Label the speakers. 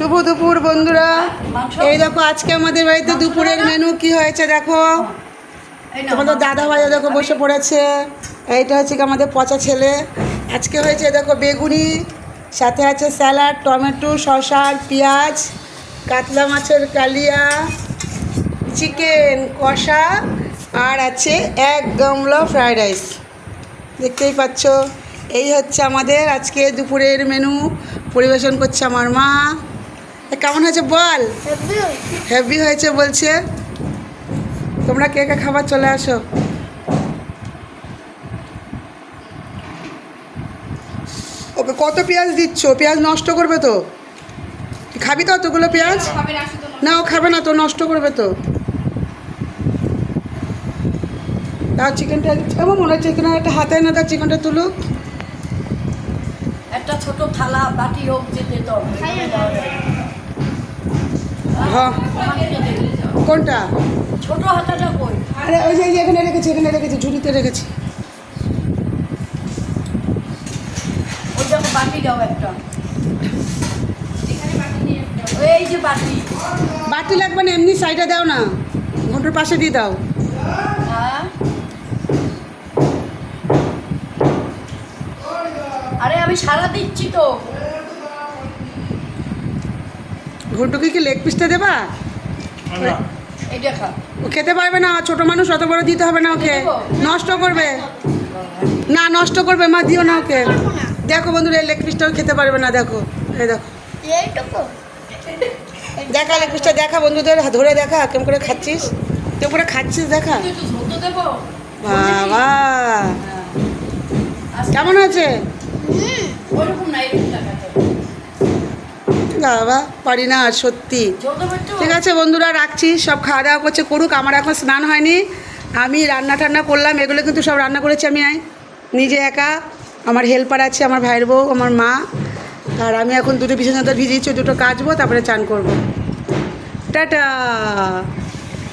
Speaker 1: শুভ দুপুর, বন্ধুরা। এই দেখো, আজকে আমাদের বাড়িতে দুপুরের মেনু কি হয়েছে দেখো? তোমাদের দাদা ভাইও দেখো বসে পড়েছে। এইটা হচ্ছে কি আমাদের পচা ছেলে। আজকে হয়েছে দেখো বেগুনি, সাথে আছে স্যালাড, টমেটো, শসা আর পেঁয়াজ, কাতলা মাছের কালিয়া, চিকেন, কষা, আর আছে এক গামলা ফ্রাইড রাইস। দেখতেই পাচ্ছ? এই হচ্ছে আমাদের আজকে দুপুরের মেনু পরিবেশন করছে আমার মা। কেমন হয়েছে বল? হেভি হয়েছে। বলছে। তোমরা কে কে খাবার চলে আসো? ওকে কত পেঁয়াজ দিচ্ছ? পেঁয়াজ নষ্ট করবে তো? খাবি তো অতগুলো পেঁয়াজ? না ও খাবে না তো নষ্ট করবে তো। তার চিকেনটা এমন মনে হচ্ছে এখানে একটা হাতে না তার চিকেনটা তুলুক।
Speaker 2: একটা ছোট থালা বাটি হোক যে দিত
Speaker 1: হ্যাঁ কোনটা?
Speaker 2: ছোট হাতাটা কই?
Speaker 1: আরে ওই যে এখানে রেখেছি এখানে রেখেছি ঝুড়িতে রেখেছি।
Speaker 2: ওই দেখো বাটি দাও একটা। এই যে বাটি।
Speaker 1: বাটি লাগবে না এমনি সাইডে দাও না। ঘণ্টার পাশে দিয়ে দাও।
Speaker 2: হ্যাঁ। আরে আমি সারা দিচ্ছি তো।
Speaker 1: ঘন্টুকে কি লেগ পিসটা দেবা? ও খেতে পারবে না ছোট মানুষ অত বড় দিতে হবে না ওকে। নষ্ট করবে। না নষ্ট করবে মা দিও না ওকে। দেখো বন্ধুরা এই লেগ পিসটাও খেতে পারবে না দেখো। এই দেখো। দেখা লেগ পিসটা দেখা বন্ধুদের ধরে দেখা কেমন করে খাচ্ছিস? কেমন করে খাচ্ছিস দেখা? বাবা। কেমন আছে
Speaker 2: ওরকম না এরকম দেখাতে
Speaker 1: বাবা পারি না আর সত্যি। ঠিক আছে বন্ধুরা, রাখছি, সব খাওয়া দাওয়া করছে, করুক, আমার এখন স্নান হয়নি। আমি রান্না টান্না করলাম, এগুলো কিন্তু সব রান্না করেছি আমি নিজে একা, আমার হেল্পার আছে, আমার ভাইয়ের বউ, আমার মা। আর আমি এখন দুটো বিশেষ ভিজিয়েছি দুটো কাচবো, তারপরে চান করব। টাটা!